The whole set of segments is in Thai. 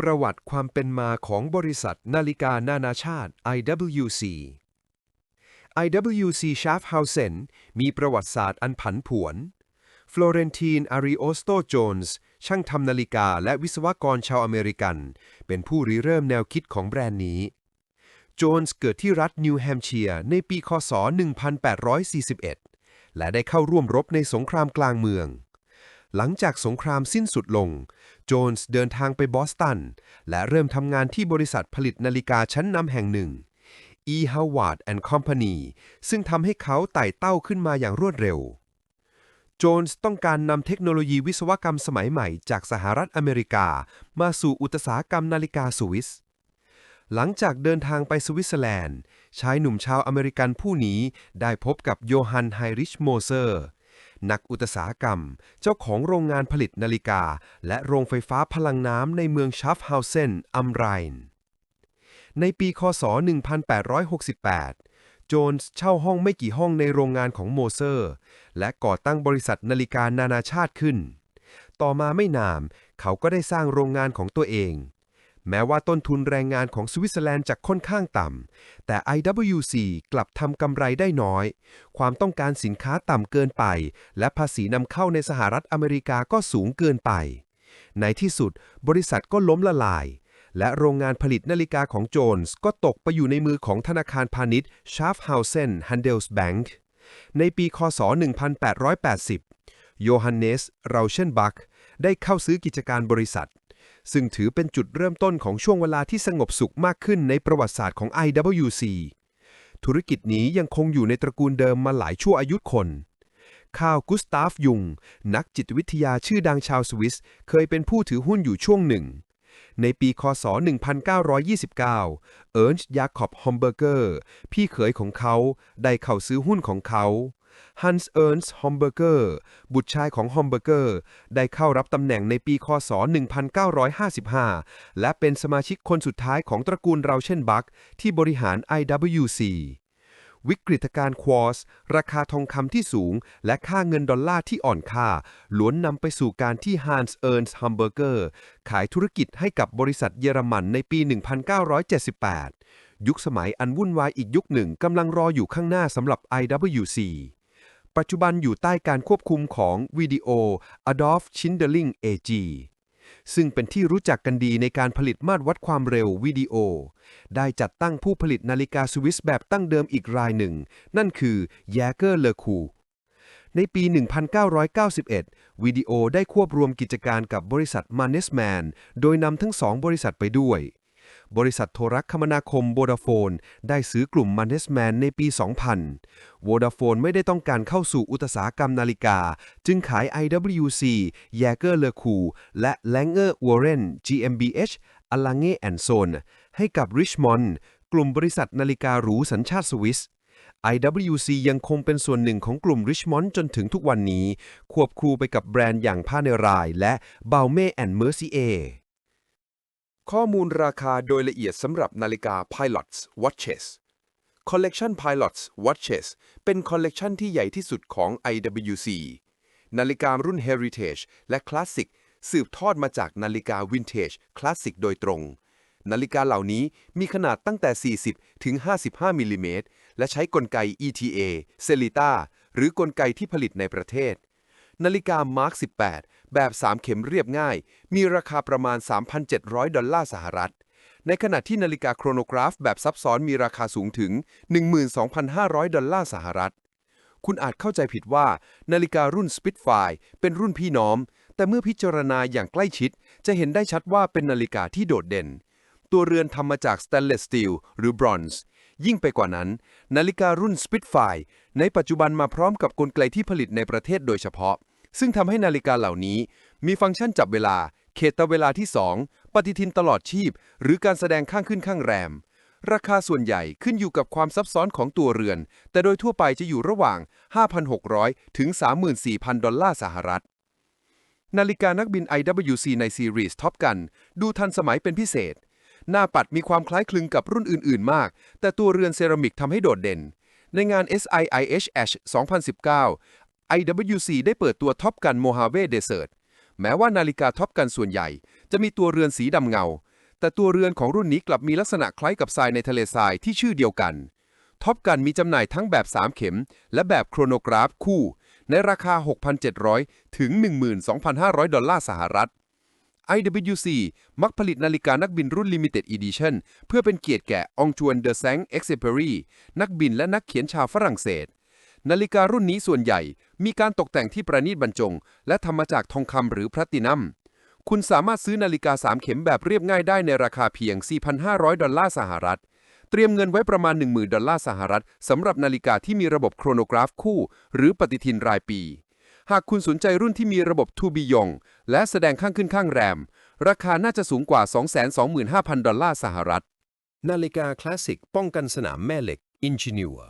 ประวัติความเป็นมาของบริษัทนาฬิกานานาชาติ IWC IWC Schaffhausen มีประวัติศาสตร์อันผันผวน ฟลอเรนตินอาริโอสโตโจนส์ช่างทำนาฬิกาและวิศวกรชาวอเมริกัน เป็นผู้ริเริ่มแนวคิดของแบรนด์นี้ โจนส์เกิดที่รัฐนิวแฮมป์เชียร์ในปี คศ 1841 และได้เข้าร่วมรบในสงครามกลางเมือง หลังจากสงครามสิ้นสุดลง โจนส์เดินทางไปบอสตัน และเริ่มทำงานที่บริษัทผลิตนาฬิกาชั้นนำแห่งหนึ่ง E. Howard and Company ซึ่งทำให้เขาไต่เต้าขึ้นมาอย่างรวดเร็ว โจนส์ต้องการนำเทคโนโลยีวิศวกรรมสมัยใหม่จากสหรัฐอเมริกา มาสู่อุตสาหกรรมนาฬิกาสวิส หลังจากเดินทางไปสวิตเซอร์แลนด์ ชายหนุ่มชาวอเมริกันผู้นี้ได้พบกับโยฮันไฮริชโมเซอร์ นักอุตสาหกรรม เจ้าของโรงงานผลิตนาฬิกา และโรงไฟฟ้าพลังน้ำในเมืองชัฟเฮาเซนอัมไรน์ในปีคศ 1868 โจนส์เช่าห้องไม่กี่ห้องในโรงงานของโมเซอร์ และก่อตั้งบริษัทนาฬิกานานาชาติขึ้น ต่อมาไม่นานเขาก็ได้สร้างโรงงานของตัวเอง แม้ว่าต้นทุนแรงงานของสวิตเซอร์แลนด์จะค่อนข้างต่ำ แต่ IWC กลับทำกำไรได้น้อย ความต้องการสินค้าต่ำเกินไป และภาษีนำเข้าในสหรัฐอเมริกาก็สูงเกินไป ในที่สุดบริษัทก็ล้มละลาย และโรงงานผลิตนาฬิกาของโจนส์ก็ตกไปอยู่ในมือของธนาคารพาณิชย์ Schaffhausen Handelsbank ในปีคศ 1880 โยฮันเนส เราเชนบัคได้เข้าซื้อกิจการบริษัท ซึ่งถือเป็นจุดเริ่มต้นของช่วงเวลาที่สงบสุขมากขึ้นในประวัติศาสตร์ของ IWC ธุรกิจนี้ยังคงอยู่ในตระกูลเดิมมาหลายชั่วอายุคนข้าวกุสตาฟยุง นักจิตวิทยาชื่อดังชาวสวิส เคยเป็นผู้ถือหุ้นอยู่ช่วงหนึ่ง ในปีคศ 1929 เอิร์นส์ยาคอบฮอมเบอร์เกอร์ พี่เขยของเขา ได้เข้าซื้อหุ้นของเขา ฮันส์เอิร์นส์ฮอมเบอร์เกอร์บุตรชายของฮอมเบอร์เกอร์ ได้เข้ารับตำแหน่งในปีคศ 1955 และเป็นสมาชิกคนสุดท้ายของตระกูลเราเช่นบัคที่บริหาร IWC วิกฤตการณ์ควอส ราคาทองคำที่สูง และค่าเงินดอลลาร์ที่อ่อนค่า ล้วนนำไปสู่การที่ฮันส์เอิร์นส์ฮัมเบอร์เกอร์ขายธุรกิจให้กับบริษัทเยอรมันในปี 1978 ยุคสมัยอันวุ่นวายอีกยุคหนึ่งกำลังรออยู่ข้างหน้าสำหรับ IWC ปัจจุบันอยู่ใต้การควบคุมของวิดีโอ Adolf Schindling AG ซึ่งเป็นที่รู้จักกันดีในการผลิตมาตรวัดความเร็ววิดีโอ ได้จัดตั้งผู้ผลิตนาฬิกาสวิสแบบตั้งเดิมอีกรายหนึ่ง นั่นคือแยเกอร์เลคูในปี 1991 วิดีโอได้ควบรวมกิจการกับบริษัทมา n เนสแมนโดยนำทั้งสองบริษัทไปด้วย บริษัทโทรคมนาคมโ o ดาโฟนได้ซื้อกลุ่มมา n เนสแมนในปี 2000 v o d a f o n e ไม่ได้ต้องการเข้าสู่อุตสาหกรรมนาฬิกา จึงขาย IWC y a g e r l e c o u และ Langer Warren GmbH a l a n g e and Son ให้กับ Richmond กลุ่มบริษัทนาฬิกาหรูสัญชาติสวิส IWC ยังคงเป็นส่วนหนึ่งของกลุ่ม Richmond จนถึงทุกวันนี้ ควบคู่ไปกับแบรนด์อย่างผ้าเนรายและ b a u m e and Mercier ข้อมูลราคาโดยละเอียดสำหรับนาฬิกา Pilots Watches Collection Pilots Watches เป็นคอลเลกชันที่ใหญ่ที่สุดของ IWC นาฬิการุ่น Heritage และ Classic สืบทอดมาจากนาฬิกา Vintage Classic โดยตรง นาฬิกาเหล่านี้มีขนาดตั้งแต่ 40 ถึง 55 มิลลิเมตร และใช้กลไก ETA Celita หรือกลไกที่ผลิตในประเทศ นาฬิกา Mark 18 แบบ 3 เข็มเรียบง่าย มีราคาประมาณ 3,700 ดอลลาร์สหรัฐ ในขณะที่นาฬิกาโครโนกราฟแบบซับซ้อนมีราคาสูงถึง 12,500 ดอลลาร์สหรัฐ คุณอาจเข้าใจผิดว่า นาฬิการุ่น Spitfire เป็นรุ่นพี่น้อง แต่เมื่อพิจารณาอย่างใกล้ชิด จะเห็นได้ชัดว่าเป็นนาฬิกาที่โดดเด่น ตัวเรือนทำมาจาก stainless steel หรือ bronze ยิ่งไปกว่านั้น นาฬิการุ่น Spitfire ในปัจจุบันมาพร้อมกับกลไกที่ผลิตในประเทศโดยเฉพาะ ซึ่งทำให้นาฬิกาเหล่านี้ มีฟังก์ชันจับเวลา เขตเวลาที่ 2 ปฏิทินตลอดชีพ หรือการแสดงข้างขึ้นข้างแรม ราคาส่วนใหญ่ขึ้นอยู่กับความซับซ้อนของตัวเรือน แต่โดยทั่วไปจะอยู่ระหว่าง 5,600 ถึง 34,000 ดอลลาร์สหรัฐนาฬิกานักบิน IWC ในซีรีส์ท็อปกันดูทันสมัยเป็นพิเศษ หน้าปัดมีความคล้ายคลึงกับรุ่นอื่น ๆ มาก แต่ตัวเรือนเซรามิกทำให้โดดเด่น ในงาน SIIH Ash 2019 IWC ได้เปิดตัวท็อปกัน Mojave Desert แม้ว่านาฬิกาท็อปกันส่วนใหญ่ จะมีตัวเรือนสีดำเงา แต่ตัวเรือนของรุ่นนี้กลับมีลักษณะคล้ายกับทรายในทะเลทรายที่ชื่อเดียวกันท็อปกันมีจำหน่ายทั้งแบบ 3 เข็ม และแบบโครโนกราฟคู่ ในราคา 6,700 ถึง 12,500 ดอลลาร์สหรัฐ IWC มักผลิตนาฬิกานักบินรุ่น Limited Edition เพื่อเป็นเกียรติแก่องจวนเดอแซงเอ็กเ p เ r รีนักบินและนักเขียนชาวฝรั่งเศส นาฬิการุ่นนี้ส่วนใหญ่ มีการตกแต่งที่ประณีตบรรจง และทำมาจากทองคำหรือพลตินัม คุณสามารถซื้อนาฬิกา 3 เข็มแบบเรียบง่ายได้ในราคาเพียง 4,500 ดอลลาร์สหรัฐเตรียมเงินไว้ประมาณ 10,000 ดอลลาร์สหรัฐสำหรับนาฬิกาที่มีระบบโครโนกราฟคู่ หรือปฏิทินรายปี หากคุณสนใจรุ่นที่มีระบบ To Be y o n g และแสดงข้างขึ้นข้างแรม ราคาน่าจะสูงกว่า 225,000 ดอลลาร์สหรัฐ นาฬิกาคลาสสิกป้องกันสนามแม่เหล็ก Ingenieur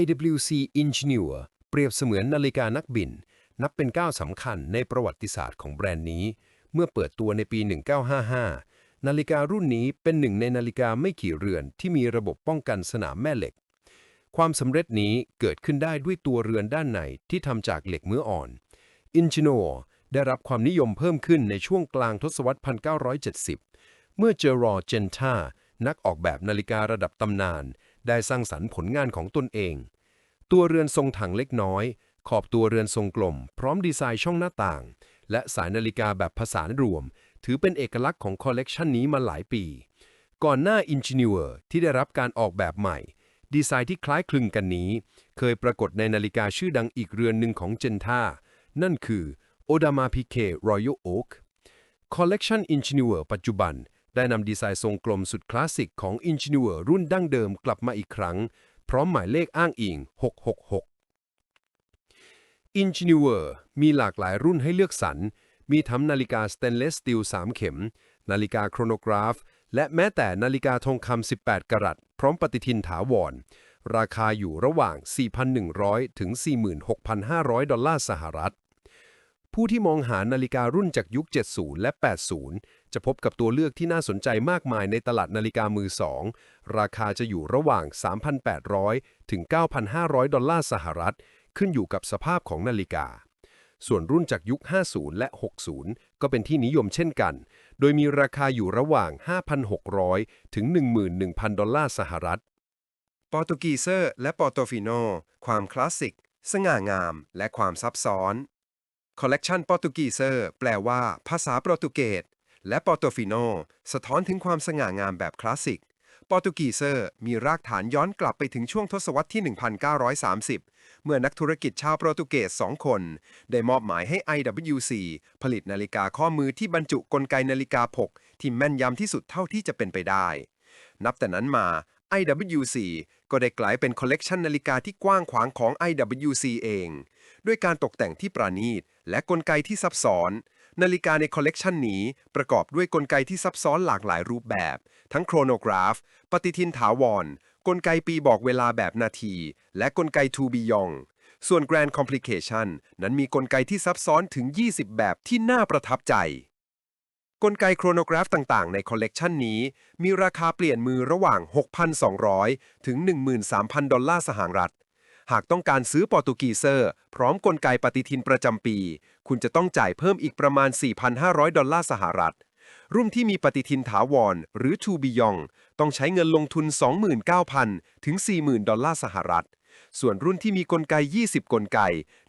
IWC Ingenieur เปรียบเสมือนนาฬิกานักบิน นับเป็นก้าวสำคัญในประวัติศาสตร์ของแบรนด์นี้ เมื่อเปิดตัวในปี 1955 นาฬิการุ่นนี้เป็นหนึ่งในนาฬิกาไม่กี่เรือนที่มีระบบป้องกันสนามแม่เหล็ก ความสำเร็จนี้เกิดขึ้นได้ด้วยตัวเรือนด้านในที่ทำจากเหล็กเมื่ออ่อน Ingenieur ได้รับความนิยมเพิ่มขึ้นในช่วงกลางทศวรรษ 1970 เมื่อเจอรอเจนท่านักออกแบบนาฬิการะดับตำนาน ได้สร้างสรรค์ผลงานของตนเอง ตัวเรือนทรงถังเล็กน้อย ขอบตัวเรือนทรงกลม พร้อมดีไซน์ช่องหน้าต่าง และสายนาฬิกาแบบผสานรวม ถือเป็นเอกลักษณ์ของคอลเลกชันนี้มาหลายปี ก่อนหน้า Ingenieur ที่ได้รับการออกแบบใหม่ ดีไซน์ที่คล้ายคลึงกันนี้ เคยปรากฏในนาฬิกาชื่อดังอีกเรือนหนึ่งของเจนท่า นั่นคือ Audemars Piguet Royal Oak Collection Ingenieur ปัจจุบัน ได้นำดีไซน์ทรงกลมสุดคลาสสิกของ Ingenieur รุ่นดั้งเดิมกลับมาอีกครั้ง พร้อมหมายเลขอ้างอิง 666 Ingenieur มีหลากหลายรุ่นให้เลือกสรร มีทั้งนาฬิกาสเตนเลสสตีล3เข็ม นาฬิกาโครโนกราฟ และแม้แต่นาฬิกาทองคำ 18 กรัต พร้อมปฏิทินถาวร ราคาอยู่ระหว่าง 4,100 ถึง 46,500 ดอลลาร์สหรัฐ ผู้ที่มองหานาฬิการุ่นจากยุค 70 และ 80 จะพบกับตัวเลือกที่น่าสนใจมากมายในตลาดนาฬิกามือสอง ราคาจะอยู่ระหว่าง 3,800 ถึง 9,500 ดอลลาร์สหรัฐ ขึ้นอยู่กับสภาพของนาฬิกา ส่วนรุ่นจากยุค 50 และ 60 ก็เป็นที่นิยมเช่นกัน โดยมีราคาอยู่ระหว่าง 5,600 ถึง 11,000 ดอลลาร์สหรัฐ ปอร์ตุกีเซอร์ และปอร์โตฟิโน ความคลาสสิก สง่างาม และความซับซ้อน คอลเลกชันปอร์ตุกีเซอร์แปลว่า ภาษาโปรตุเกส และปอร์โตฟิโน สะท้อนถึงความสง่างามแบบคลาสสิก ปอร์ตุกีเซอร์มีรากฐานย้อนกลับไปถึงช่วงทศวรรษที่ 1930 เมื่อนักธุรกิจชาวโปรตุเกสสองคน ได้มอบหมายให้ IWC ผลิตนาฬิกาข้อมือที่บรรจุกลไกนาฬิกาผกที่แม่นยำที่สุดเท่าที่จะเป็นไปได้ นับแต่นั้นมา IWC ก็ได้กลายเป็นคอลเลกชันนาฬิกาที่กว้างขวางของ IWC เอง ด้วยการตกแต่งที่ประณีต และกลไกที่ซับซ้อน นาฬิกาในคอลเลกชันนี้ประกอบด้วยกลไกที่ซับซ้อนหลากหลายรูปแบบ ทั้งโครโนกราฟ ปฏิทินถาวร กลไกปีบอกเวลาแบบนาที และกลไก To Be Young ส่วน Grand Complication นั้นมีกลไกที่ซับซ้อนถึง 20 แบบที่น่าประทับใจ กลไกโครโนกราฟต่างๆ ในคอลเลกชันนี้ มีราคาเปลี่ยนมือระหว่าง 6,200 ถึง 13,000 ดอลลาร์สหรัฐ หากต้องการซื้อโปรตุกีเซอร์ พร้อมกลไกปฏิทินประจำปี คุณจะต้องจ่ายเพิ่มอีกประมาณ 4,500 ดอลลาร์สหรัฐ รุ่นที่มีปฏิทินถาวร หรือ To Be Young ต้องใช้เงินลงทุน 29,000 ถึง 40,000 ดอลลาร์สหรัฐ ส่วนรุ่นที่มีกลไก 20 กลไก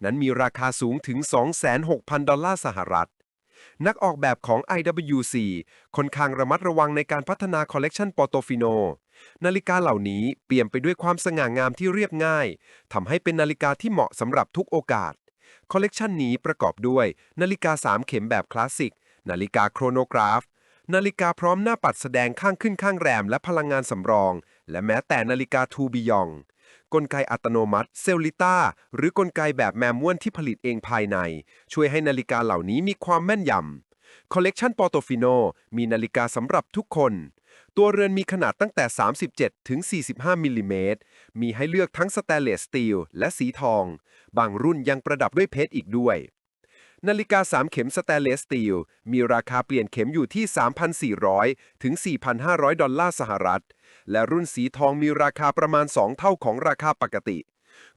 นั้นมีราคาสูงถึง 26,000 ดอลลาร์สหรัฐ นักออกแบบของ IWC ค่อนข้างระมัดระวังในการพัฒนาคอลเลกชันปอโตฟิโนนาฬิกาเหล่านี้เปลี่ยมไปด้วยความสง่างามที่เรียบง่ายทำให้เป็นนาฬิกาที่เหมาะสำหรับทุกโอกาสคอลเลกชันนี้ประกอบด้วย นาฬิกา 3 เข็มแบบคลาสสิก นาฬิกาโครโนกราฟ นาฬิกาพร้อมหน้าปัดแสดงข้างขึ้นข้างแรมและพลังงานสำรอง และแม้แต่นาฬิกาทูบิยองกลไกอัตโนมัติเซลลิต้าหรือกลไกแบบแมมม้วนที่ผลิตเองภายใน ช่วยให้นาฬิกาเหล่านี้มีความแม่นยำคอลเลกชันปอโตฟิโนมีนาฬิกาสำหรับทุกคน ตัวเรือนมีขนาดตั้งแต่ 37 ถึง 45 มิลลิเมตร มีให้เลือกทั้งสแตนเลสสตีลและสีทอง บางรุ่นยังประดับด้วยเพชรอีกด้วย นาฬิกา 3 เข็มสแตนเลสสตีล มีราคาเปลี่ยนเข็มอยู่ที่ 3,400 ถึง 4,500 ดอลลาร์สหรัฐ และรุ่นสีทองมีราคาประมาณ 2 เท่าของราคาปกติ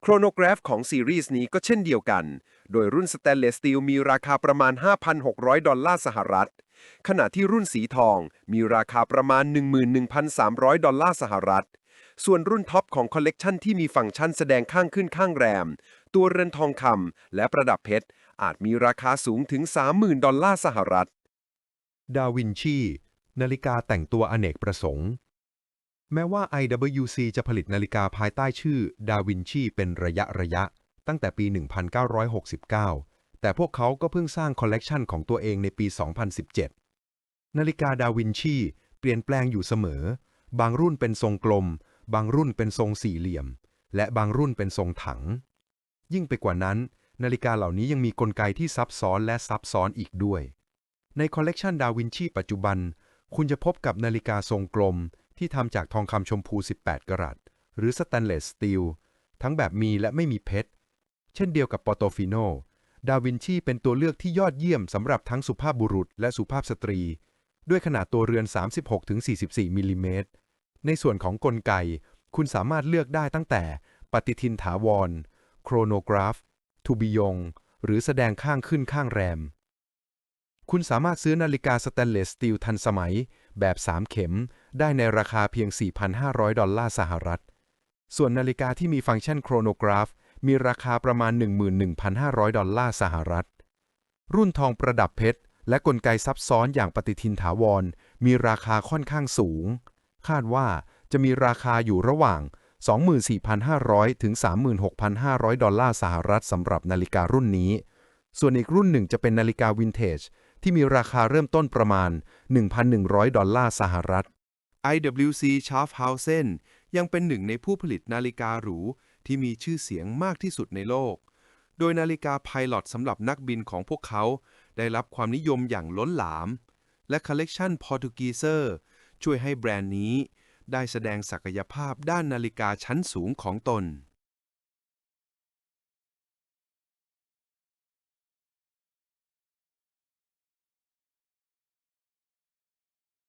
โครโนกราฟของซีรีส์นี้ก็เช่นเดียวกัน โดยรุ่นสแตนเลสสตีลมีราคาประมาณ 5,600 ดอลลาร์สหรัฐ ขณะที่รุ่นสีทองมีราคาประมาณ 11,300 ดอลลาร์สหรัฐส่วนรุ่นท็อปของคอลเลกชันที่มีฟังก์ชันแสดงข้างขึ้นข้างแรม ตัวเรือนทองคำและประดับเพชร อาจมีราคาสูงถึง 30,000 ดอลลาร์สหรัฐ ดาวินชี นาฬิกาแต่งตัวอเนกประสงค์ แม้ว่า IWC จะผลิตนาฬิกาภายใต้ชื่อดาวินชีเป็นระยะระยะ ตั้งแต่ปี 1969 แต่พวกเขาก็เพิ่งสร้างคอลเลกชันของตัวเองในปี 2017 นาฬิกาดาวินชีเปลี่ยนแปลงอยู่เสมอ บางรุ่นเป็นทรงกลม บางรุ่นเป็นทรงสี่เหลี่ยม และบางรุ่นเป็นทรงถัง ยิ่งไปกว่านั้น นาฬิกาเหล่านี้ยังมีกลไกที่ซับซ้อนและซับซ้อนอีกด้วย ในคอลเลกชันดาวินชีปัจจุบัน คุณจะพบกับนาฬิกาทรงกลม ที่ทำจากทองคำชมพู 18 กรัต หรือสแตนเลสสตีล ทั้งแบบมีและไม่มีเพชร เช่นเดียวกับปอโตฟิโน ดาวินชีเป็นตัวเลือกที่ยอดเยี่ยมสำหรับทั้งสุภาพบุรุษและสุภาพสตรี ด้วยขนาดตัวเรือน 36-44มิลลิเมตร ในส่วนของกลไก คุณสามารถเลือกได้ตั้งแต่ปฏิทินถาวร โครโนกราฟ ทูบิยงหรือแสดงข้างขึ้นข้างแรม คุณสามารถซื้อนาฬิกาสแตนเลสสตีลทันสมัย แบบ 3 เข็ม ได้ในราคาเพียง 4,500 ดอลลาร์สหรัฐ ส่วนนาฬิกาที่มีฟังก์ชันโครโนกราฟ มีราคาประมาณ 11,500 ดอลลาร์สหรัฐ รุ่นทองประดับเพชร และกลไกซับซ้อนอย่างปฏิทินถาวร มีราคาค่อนข้างสูง คาดว่าจะมีราคาอยู่ระหว่าง 24,500 ถึง 36,500 ดอลลาร์สหรัฐสำหรับนาฬิการุ่นนี้ ส่วนอีกรุ่นหนึ่งจะเป็นนาฬิกาวินเทจที่มีราคาเริ่มต้นประมาณ 1,100 ดอลลาร์สหรัฐ IWC Schaffhausen ยังเป็นหนึ่งในผู้ผลิตนาฬิกาหรู ที่มีชื่อเสียงมากที่สุดในโลก โดยนาฬิกาไพลอตสำหรับนักบินของพวกเขา ได้รับความนิยมอย่างล้นหลาม และคอลเลกชันพอร์ตุกีเซอร์ช่วยให้แบรนด์นี้ ได้แสดงศักยภาพด้านนาฬิกาชั้นสูงของตน